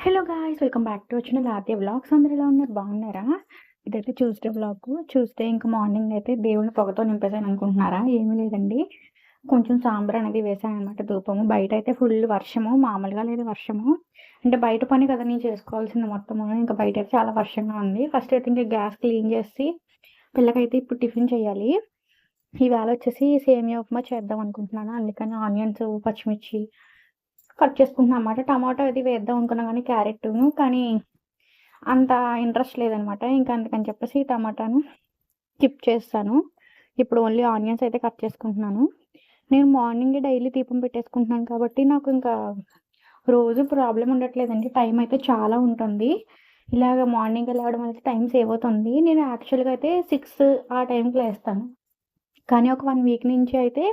Hello guys welcome back to వచ్చిన లాతే vlogs అందరూ ఎలా ఉన్నారు? బాగున్నారా? ఇదైతే ట్యూస్డే వ్లాగ్ ట్యూస్డే ఇంకా మార్నింగ్ అయితే దేవుని పొగతో నింపేసాను అనుకుంటున్నారా? ఏమీ లేదండి. కొంచెం సాంబార్ అనేది వేసాను అనమాట ధూపము. బయట అయితే ఫుల్ వర్షము. మామూలుగా లేదు వర్షము. అంటే బయట పని కదా నేను చేసుకోవాల్సింది మొత్తము. ఇంకా బయట అయితే చాలా వర్షంగా ఉంది. ఫస్ట్ అయితే ఇంకా గ్యాస్ క్లీన్ చేసి పిల్లకైతే ఇప్పుడు టిఫిన్ చేయాలి. ఈవేళ వచ్చేసి సేమియా ఉప్మా చేద్దాం అనుకుంటున్నాను. అందుకని ఆనియన్స్ పచ్చిమిర్చి కట్ చేసుకుంటున్నాను అనమాట టమాటో అది వేద్దాం అనుకున్నా కానీ క్యారెట్ను కానీ అంత ఇంట్రెస్ట్ లేదనమాట ఇంకా అందుకని చెప్పేసి టమాటాను స్కిప్ చేస్తాను. ఇప్పుడు ఓన్లీ ఆనియన్స్ అయితే కట్ చేసుకుంటున్నాను. నేను మార్నింగ్ డైలీ దీపం పెట్టేసుకుంటున్నాను కాబట్టి నాకు ఇంకా రోజు ప్రాబ్లం ఉండట్లేదండి. టైం అయితే చాలా ఉంటుంది. ఇలాగ మార్నింగ్ వెళ్ళడం అయితే టైం సేవ్ అవుతుంది. నేను యాక్చువల్గా అయితే సిక్స్ ఆ టైంకి లేస్తాను. కానీ ఒక వన్ వీక్ నుంచి అయితే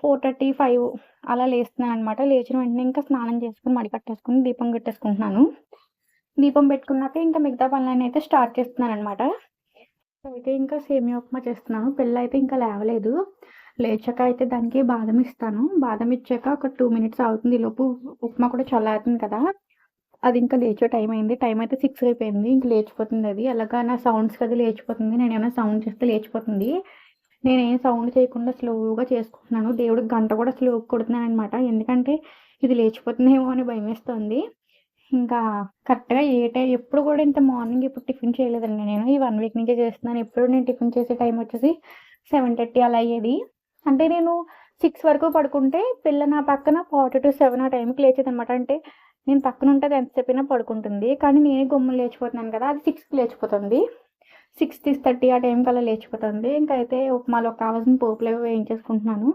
ఫోర్ థర్టీ ఫైవ్ అలా లేస్తున్నాను అనమాట లేచిన వెంటనే ఇంకా స్నానం చేసుకుని మడి కట్టేసుకుని దీపం కట్టేసుకుంటున్నాను. దీపం పెట్టుకున్నాక ఇంకా మిగతా పనులన్నీ అయితే స్టార్ట్ చేస్తున్నాను అనమాట అయితే ఇంకా సేమియా ఉప్మా చేస్తున్నాను. పిల్ల అయితే ఇంకా లేవలేదు. లేచాక అయితే దానికి బాదం ఇస్తాను. బాదం ఇచ్చాక ఒక టూ మినిట్స్ అవుతుంది. ఈ లోపు ఉప్మా కూడా చల్లారుతుంది కదా. అది ఇంకా లేచే టైం అయింది. టైం అయితే సిక్స్ అయిపోయింది. ఇంక లేచిపోతుంది అది. అలాగా నా సౌండ్స్ కదా లేచిపోతుంది. నేను ఏమైనా సౌండ్ చేస్తే లేచిపోతుంది. నేను ఏం సౌండ్ చేయకుండా స్లోగా చేసుకుంటున్నాను. దేవుడికి గంట కూడా స్లోగా కొడుతున్నాను అనమాట ఎందుకంటే ఇది లేచిపోతుందేమో అని భయం వేస్తుంది ఇంకా కరెక్ట్గా ఏ టైం ఎప్పుడు కూడా ఇంత మార్నింగ్ ఇప్పుడు టిఫిన్ చేయలేదండి నేను. ఈ వన్ వీక్ నుంచే చేస్తున్నాను. ఎప్పుడు నేను టిఫిన్ చేసే టైం వచ్చేసి సెవెన్ థర్టీ అలా అయ్యేది. అంటే నేను సిక్స్ వరకు పడుకుంటే పిల్ల నా పక్కన ఫార్టీ టు సెవెన్ ఆ టైంకి లేచేది అనమాట అంటే నేను పక్కన ఉంటే అది చెప్పినా పడుకుంటుంది. కానీ నేనే గమ్ములు లేచిపోతున్నాను కదా అది సిక్స్కి లేచిపోతుంది. సిక్స్ సిక్స్ థర్టీ ఆ టైం కల్లా లేచిపోతుంది. ఇంకా అయితే ఉప్మాలో కావాల్సిన పోపులు అవి వేయించేసుకుంటున్నాను.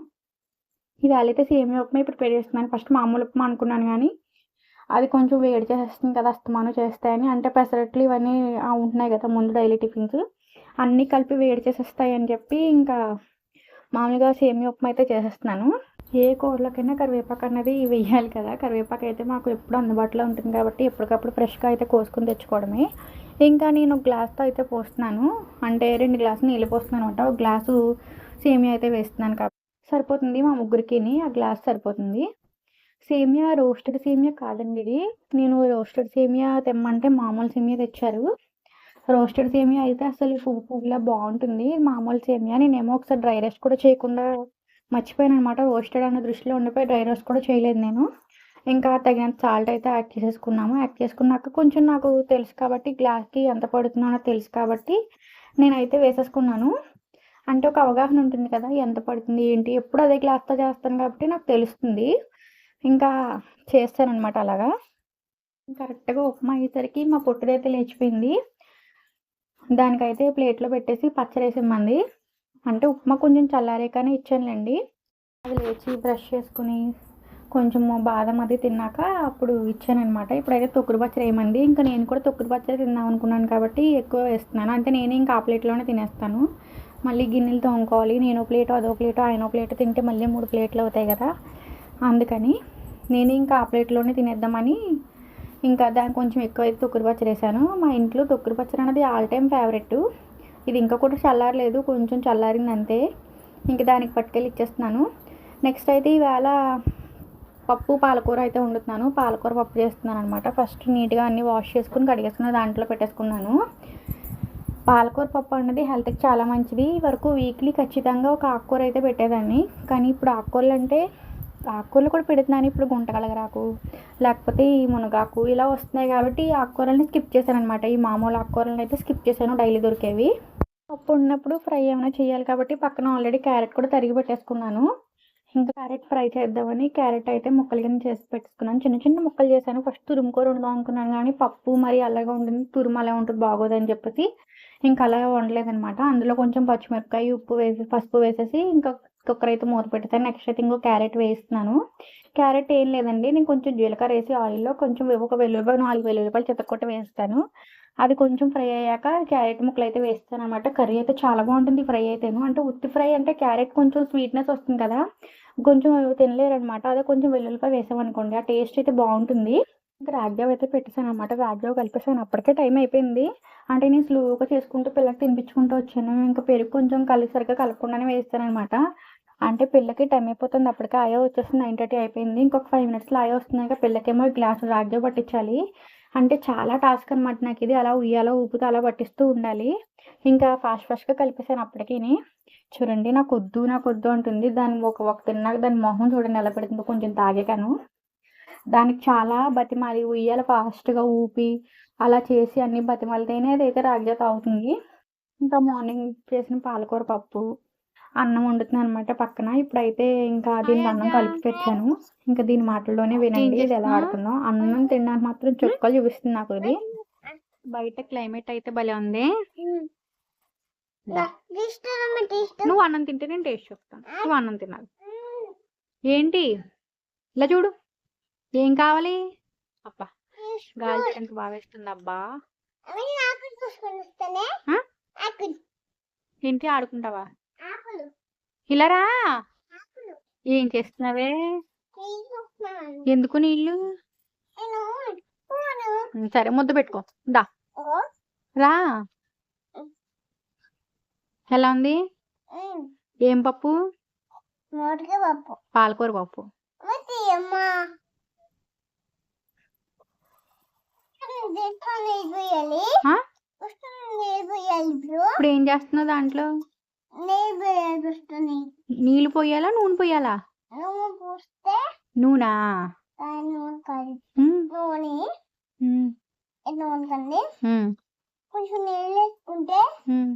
ఇవాళ అయితే సేమియా ఉప్మా ఇప్పుడు పెట్టేస్తున్నాను ఫస్ట్ మామూలు ఉప్మా అనుకున్నాను కానీ అది కొంచెం వేడి చేసేస్తుంది కదా అస్తమానం చేస్తాయని. అంటే పెసరట్లు ఇవన్నీ ఉంటున్నాయి కదా ముందు డైలీ టిఫిన్స్ అన్నీ కలిపి వేడి చేసేస్తాయి అని చెప్పి ఇంకా మామూలుగా సేమియా ఉప్మా అయితే చేసేస్తున్నాను. ఏ కూరలకైనా కరివేపాకు అన్నది వేయాలి కదా. కరివేపాకు అయితే మాకు ఎప్పుడు అందుబాటులో ఉంటుంది కాబట్టి ఎప్పటికప్పుడు ఫ్రెష్గా అయితే కోసుకుని తెచ్చుకోవడమే. ఇంకా నేను గ్లాస్తో అయితే పోస్తున్నాను. అంటే రెండు గ్లాసులు నీళ్ళు పోస్తున్నాను అనమాట ఒక గ్లాసు సేమియా అయితే వేస్తున్నాను కాబట్టి సరిపోతుంది మా ముగ్గురికి. ఆ గ్లాస్ సరిపోతుంది. సేమియా రోస్టెడ్ సేమియా కాదండి ఇది. నేను రోస్టెడ్ సేమియా తెమ్మంటే మామూలు సేమియా తెచ్చారు. రోస్టెడ్ సేమియా అయితే అసలు పువ్వు పువ్వులా బాగుంటుంది. మామూలు సేమియా. నేనేమో ఒకసారి డ్రై రోస్ట్ కూడా చేయకుండా మర్చిపోయాను అనమాట రోస్టెడ్ అన్న దృష్టిలో ఉండిపోయి డ్రై రోస్ట్ కూడా చేయలేదు నేను. ఇంకా తగినంత సాల్ట్ అయితే యాడ్ చేసేసుకున్నాము. యాడ్ చేసుకున్నాక కొంచెం నాకు తెలుసు కాబట్టి గ్లాస్కి ఎంత పడుతుందో తెలుసు కాబట్టి నేనైతే వేసేసుకున్నాను. అంటే ఒక అవగాహన ఉంటుంది కదా ఎంత పడుతుంది ఏంటి? ఎప్పుడు అదే గ్లాస్తో చేస్తాను కాబట్టి నాకు తెలుస్తుంది. ఇంకా చేస్తానమాట అలాగా. కరెక్ట్గా ఉప్మా అయ్యేసరికి మా పొట్టుదైతే లేచిపోయింది. దానికైతే ప్లేట్లో పెట్టేసి పచ్చరేసిమ్మంది అంటే ఉప్మా కొంచెం చల్లారే కానీ ఇచ్చానులేండి. అది లేచి బ్రష్ చేసుకుని కొంచెము బాదం అది తిన్నాక అప్పుడు ఇచ్చానమాట ఇప్పుడైతే తొక్కుడు పచ్చడి వేయమంది ఇంకా నేను కూడా తొక్కుడు పచ్చడి తిందాం అనుకున్నాను కాబట్టి ఎక్కువ వేస్తున్నాను. అంటే నేనే ఇంకా ఆ ప్లేట్లోనే తినేస్తాను. మళ్ళీ గిన్నెలు తోముకోవాలి. నేను ప్లేట్ అదో ప్లేట్ ఆయన ప్లేట్ తింటే మళ్ళీ మూడు ప్లేట్లు అవుతాయి కదా. అందుకని నేను ఇంకా ఆ ప్లేట్లోనే తినేద్దామని ఇంకా దానికి కొంచెం ఎక్కువైతే తొక్కుడు పచ్చడి వేసాను. మా ఇంట్లో తొక్కుడు పచ్చడి అనేది ఆల్ టైమ్ ఫేవరెట్ ఇది ఇంకా కూడా చల్లారలేదు. కొంచెం చల్లారింది అంతే ఇంకా దానికి పట్టుకెళ్ళి ఇచ్చేస్తున్నాను. నెక్స్ట్ అయితే ఈవేళ పప్పు పాలకూర అయితే వండుతున్నాను. పాలకూర పప్పు చేస్తున్నాను అనమాట ఫస్ట్ నీట్గా అన్నీ వాష్ చేసుకుని కడిగేసుకుని దాంట్లో పెట్టేసుకున్నాను. పాలకూర పప్పు అన్నది హెల్త్కి చాలా మంచిది. వరకు వీక్లీ ఖచ్చితంగా ఒక ఆకుకూర అయితే పెట్టేదాన్ని. కానీ ఇప్పుడు ఆకుకూరలు అంటే ఆకుకూరలు కూడా పెడుతున్నాను. ఇప్పుడు గుంటకలగరాకు లేకపోతే ఈ మునగాకు ఇలా వస్తున్నాయి కాబట్టి ఈ ఆకుకూరలని స్కిప్ చేశాను అనమాట ఈ మామూలు ఆకుకూరలను అయితే స్కిప్ చేశాను. డైలీ దొరికేవి. పప్పు ఉన్నప్పుడు ఫ్రై ఏమైనా చేయాలి కాబట్టి పక్కన ఆల్రెడీ క్యారెట్ కూడా తరిగి పెట్టేసుకున్నాను. ఇంకా క్యారెట్ ఫ్రై చేద్దామని క్యారెట్ అయితే ముక్కలు కింద చేసి పెట్టుకున్నాను. చిన్న చిన్న ముక్కలు చేశాను. ఫస్ట్ తురుముకూర వండుదాం అనుకున్నాను కానీ పప్పు మరి అలాగే ఉంటుంది తురుము అలా ఉంటుంది బాగోదని చెప్పేసి ఇంకా అలాగే వండలేదనమాట అందులో కొంచెం పచ్చిమిరపకాయ ఉప్పు వేసి పసుపు వేసేసి ఇంకా కుక్కర్ అయితే మూత పెట్టేసాను నెక్స్ట్ అయితే ఇంకో క్యారెట్ వేస్తున్నాను. క్యారెట్ ఏం లేదండి. నేను కొంచెం జీలకర్ర వేసి ఆయిల్లో కొంచెం ఒక వెల్లుల్లిపాయ నాలుగు వెల్లుల్లిపాయలు చెత్తకొట్ట వేస్తాను. అది కొంచెం ఫ్రై అయ్యాక క్యారెట్ ముక్కలు అయితే వేస్తాను అనమాట కర్రీ అయితే చాలా బాగుంటుంది ఫ్రై అయితేను. అంటే ఉత్తి ఫ్రై అంటే క్యారెట్ కొంచెం స్వీట్నెస్ వస్తుంది కదా. కొంచెం తినలేరు అనమాట అదే కొంచెం వెల్లుల్లిపాయ వేసామనుకోండి ఆ టేస్ట్ అయితే బాగుంటుంది. ఇంకా రాజ్యావ్ అయితే పెట్టేశాను అనమాట రాజ్యావ్ కలిపేసాను అప్పటికే టైం అయిపోయింది. అంటే నేను స్లోగా చేసుకుంటూ పిల్లకి తినిపించుకుంటూ వచ్చాను. ఇంకా పెరుగు కొంచెం కలిసరిగా కలపకుండానే వేస్తాను అనమాట అంటే పిల్లకి టైం అయిపోతుంది. అప్పటికే ఆయో వచ్చేసి నైన్ థర్టీ అయిపోయింది. ఇంకొక ఫైవ్ మినిట్స్లో ఆయో వస్తుంది. ఇంకా పిల్లకేమో గ్లాస్ రాజ్యం పట్టించాలి. అంటే చాలా టాస్క్ అనమాట నాకు ఇది. అలా ఉయ్యాలో ఊపుతూ అలా పట్టిస్తూ ఉండాలి. ఇంకా ఫాస్ట్ ఫాస్ట్‌గా కలిపేసాను అప్పటికీ చూడండి నాకొద్దు, నాకొద్దు అంటుంది. దాన్ని ఒక ఒక తిన్నాక దాని మొహం చూడండి ఎలా పెడుతుందో కొంచెం తాగాను దానికి చాలా బతిమాలి ఉయ్యాల ఫాస్ట్‌గా ఊపి, అలా చేసి అన్ని బతిమాలితేనే అదైతే రాగిజావ అవుతుంది ఇంకా మార్నింగ్ చేసిన పాలకూర పప్పు, అన్నం వండుతున్నాననమాట పక్కన. ఇప్పుడైతే ఇంకా దీనికి అన్నం కలిపి పెట్టాను. ఇంకా దీని మాటల్లోనే వినండి ఇది ఎలా? ఆడుతుందో. అన్నం తినడానికి మాత్రం చుక్కలు చూపిస్తుంది నాకు ఇది. బయట క్లైమేట్ అయితే భలే ఉంది. నువ్వు అన్నం తింటే నేను టేస్ట్ చూస్తాను. నువ్వు అన్నం తినాలి. ఏంటి? ఇలా చూడు. ఏం కావాలి? అబ్బా! గాలి ఎంత బాగా వేస్తుంది అబ్బా! ఏంటి ఆడుకుంటావా? ఇలా రా. ఏం చేస్తున్నావే? ఎందుకు నీళ్ళు? సరే ముద్ద పెట్టుకో. దా. రా. ఎలా ఉంది? ఏం పప్పు? పప్పు పాలకూర పప్పు. ఇప్పుడు ఏం చేస్తున్నావు దాంట్లో? నీళ్ళు పోయాలి ఫస్ట్ నీళ్ళు పోయాలా? నూనె పోయాలా? నువ్వు పోస్తే నూనా? నూనె కాదు నూనె నూనె కండి కొంచెం నీళ్ళు వేసుకుంటే ఉమ్,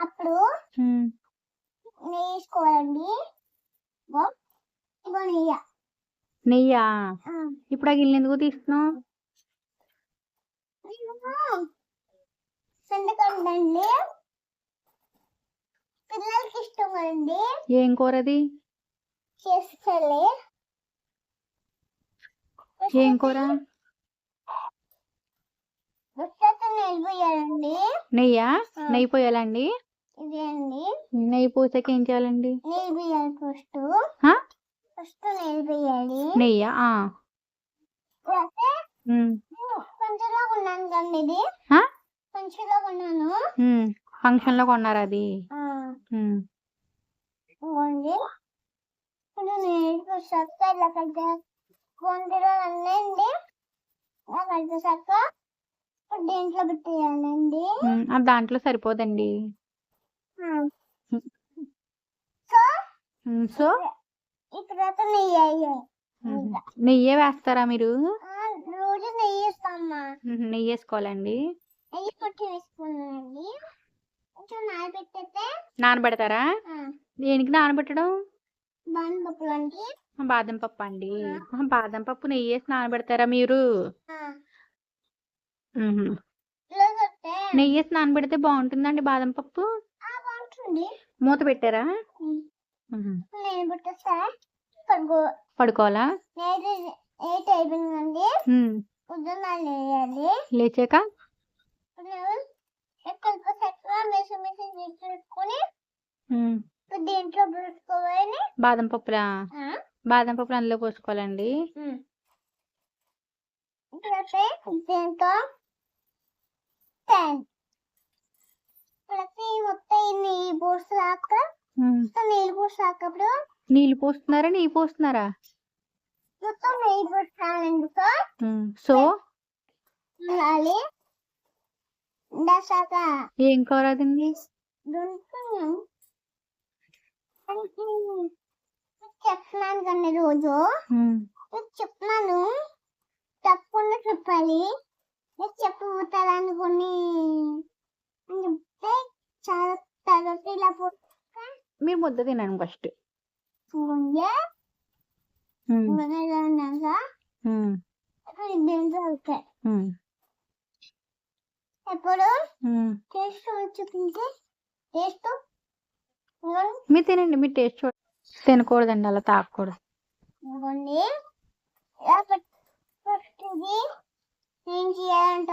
అప్పుడు. నెయ్యి వేసుకోవాలండి నెయ్యి నెయ్యా? ఇప్పుడు ఎందుకు తీస్తున్నావు? చింతకండండి పిల్లలకి ఇష్టం కదండి ఏం కూరది? చేసేయాలి ఏం కూర? నెయ్యా? నెయ్యి పోయాలండి? ఇదే అండి నెయ్యి పోసాక ఏం చేయాలండి? నిలిపోయాలి ఫస్ట్? ఫస్ట్ నెయ్యా? ఉన్నాను ఇది పంచలో ఉన్నాను ఉమ్. ఫంక్షన్లో కొన్నారా అది? ఇలా అన్నండి. ఇలా దీంట్లో పెట్టేయాలండి. సరిపోదండి. సో సో తర్వాత నెయ్యి వేస్తారా మీరు? రోజు నెయ్యి వేస్తామా ఉమ్, నెయ్యి వేసుకోవాలండి. నానబెడతారా? దేనికి నానబెట్టడం? బాదం పప్పు అండి. బాదం పప్పు నెయ్యి వేసి నానబెడతారా మీరు? నెయ్యి వేసి నానబెడితే బాగుంటుందండి బాదం పప్పు? మూత పెట్టారా? పడుకోవాలా? లేచాక? ఎక్కడ చక్కగా మెసి మెసి ఇప్పుడు దీంట్లో పెట్టుకోవాలి బాదం పప్పులా? బాదం పప్పులు అందులో పోసుకోవాలండి. పోసాక పోసాక ఇప్పుడు నీళ్ళు పోస్తున్నారా? నెయ్యి పోస్తున్నారా? మొత్తం నెయ్యి పోసానండి సో ఉండాలి ఏం కూర అదండి? దొరుకుతున్నాం చెప్తున్నాను కానీ రోజు చెప్తున్నాను తప్పకుండా చెప్పాలి. నీకు చెప్పబోతాను అనుకుని చెప్తే చాలా తర్వాత ఇలా మీరు ముద్ద తినండి ఫస్ట్. గుండె ఉమ్. గుండెలో ఉన్నాక ఉమ్. అక్కడ దీంట్లో అవుతాయి ఉమ్. ఎప్పుడు ఉమ్. టేస్ట్ చూపించి. టేస్ట్? మీరు తినండి మీరు టేస్ట్ చూడ తినకూడదండి అలా పెట్- ఫస్ట్ ఇది ఏం చేయాలంటే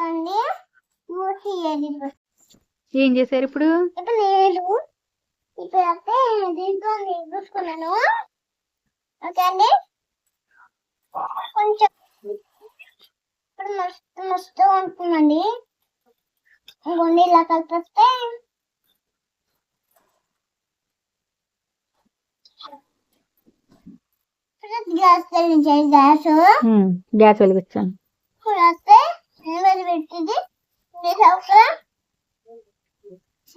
చేయాలి. ఏం చేశారు ఇప్పుడు? ఇప్పుడు నేను ఇప్పుడు అయితే దీంట్లో నేను చూసుకున్నాను ఓకే అండి? కొంచెం ఇప్పుడు మస్తు మస్తు ఉంటుందండి. ఇంకొన్ని ఇలా కలిపిస్తే గ్యాస్ గ్యాస్ గ్యాస్ వెలిగించాను. వస్తే నేను పెట్టింది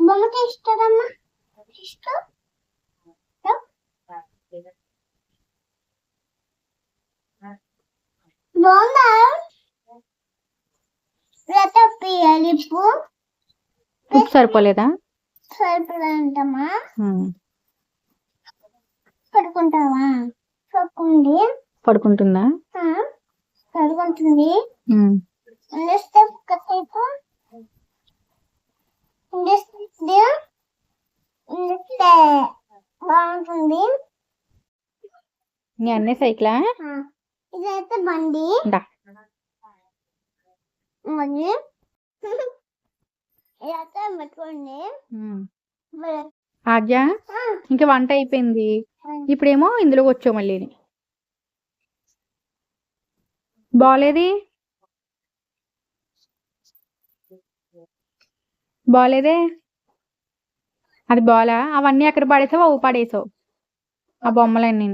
బొమ్మకి ఇస్తారమ్మా ఇష్టం? బాగుందా? రతప్పియాలి ఉప్పు ఉప్పు సరిపోలేదా? సరిపడంటమ్మా ఉమ్, పడుకుంటావా? పడుకుంది. పడుకుంటుందా? పడుకుంటుంది. కట్టేపు బాగుంటుంది. నీ అన్నీ సైకిలా? ఇదైతే బండి. మరి ఇదైతే పెట్టుకోండి ఉమ్. మరి, ఆద్య ఆ, ఇంకా వంట అయిపోయింది. ఇప్పుడేమో ఇందులోకి వచ్చావు మళ్ళీ. బాలేది? బాలేదే? అది బాలా? అవన్నీ ఎక్కడ పడేసావు అవి పడేసావు. ఆ బొమ్మలన్నీ.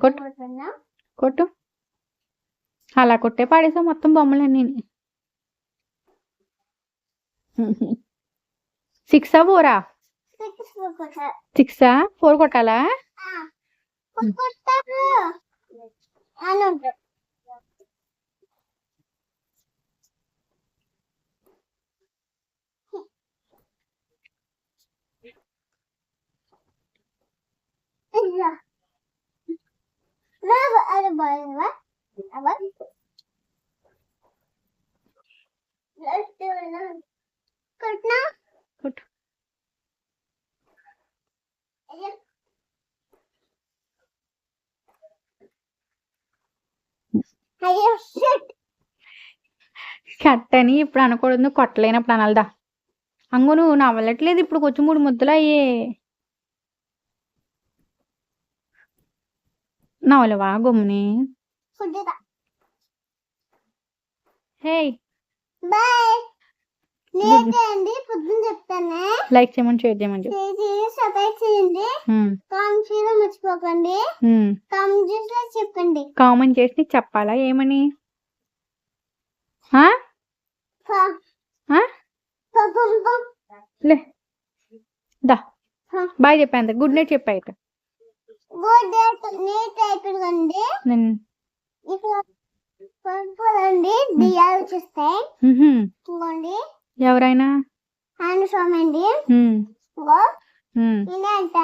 కొట్టు. కొట్టు. అలా కొట్టే పాడేసావు మొత్తం బొమ్మలన్నీ. సిక్సా ఫోరా? సిక్స్ ఫోర్ కొట్టాలా? ఆ, కొట్టారు అని ఉంటుంది కొట్టు. షిట్ కట్టని ఇప్పుడు అనకూడదు కొట్టలేనప్పుడు అనాలదా? అంగు నువ్వు నవ్వలట్లేదు ఇప్పుడు కొంచెం మూడు ముద్దలు అయ్యే. నవ్వలేవా గమ్ముని? Food hey. బాయ్. లైక్ చేయమని షేర్ చేయమని మర్చిపోకండి. చెప్పండి. కామెంట్ చేసి చెప్పాలా ఏమని? దా. బాయ్ చెప్పాను గుడ్ నైట్ చెప్పా అయితే. గుడ్ డే నీట్ అయిపోయిందండి నేను ఇక్కడ పడుకోదండి దియాలు వచ్చేస్తాయి ఉహుం. ఎవరైనా? హ్యాండ్ సోమ్ అండి ఇదంట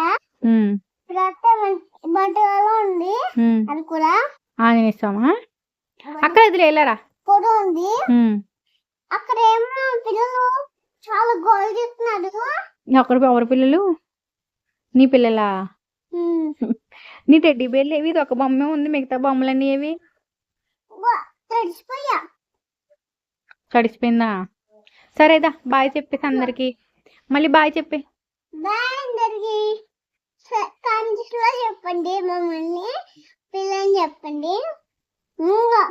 ఉంది. అది కూడా. ఆంజనేయ స్వామా అక్కడ ఎదురు వెళ్ళారా? ఫోటో ఉంది. అక్కడ ఏమో పిల్లలు చాలా గోల్ చేస్తున్నారు. అక్కడ ఎవరి పిల్లలు? నీ పిల్లలా. నీ టెడ్డీ బేర్లు ఏవి? ఇది ఒక బొమ్మే ఉంది. మిగతా బొమ్మలన్నీ ఏవి? తడిసిపోయా. తడిసిపోయిందా? సరేదా బాయ్ చెప్పేసి అందరికి. మళ్ళీ బాయ్ చెప్పే. బాయ్ అందరికి. చెప్పండి మమ్మల్ని. పిల్లని చెప్పండి. ఇంకా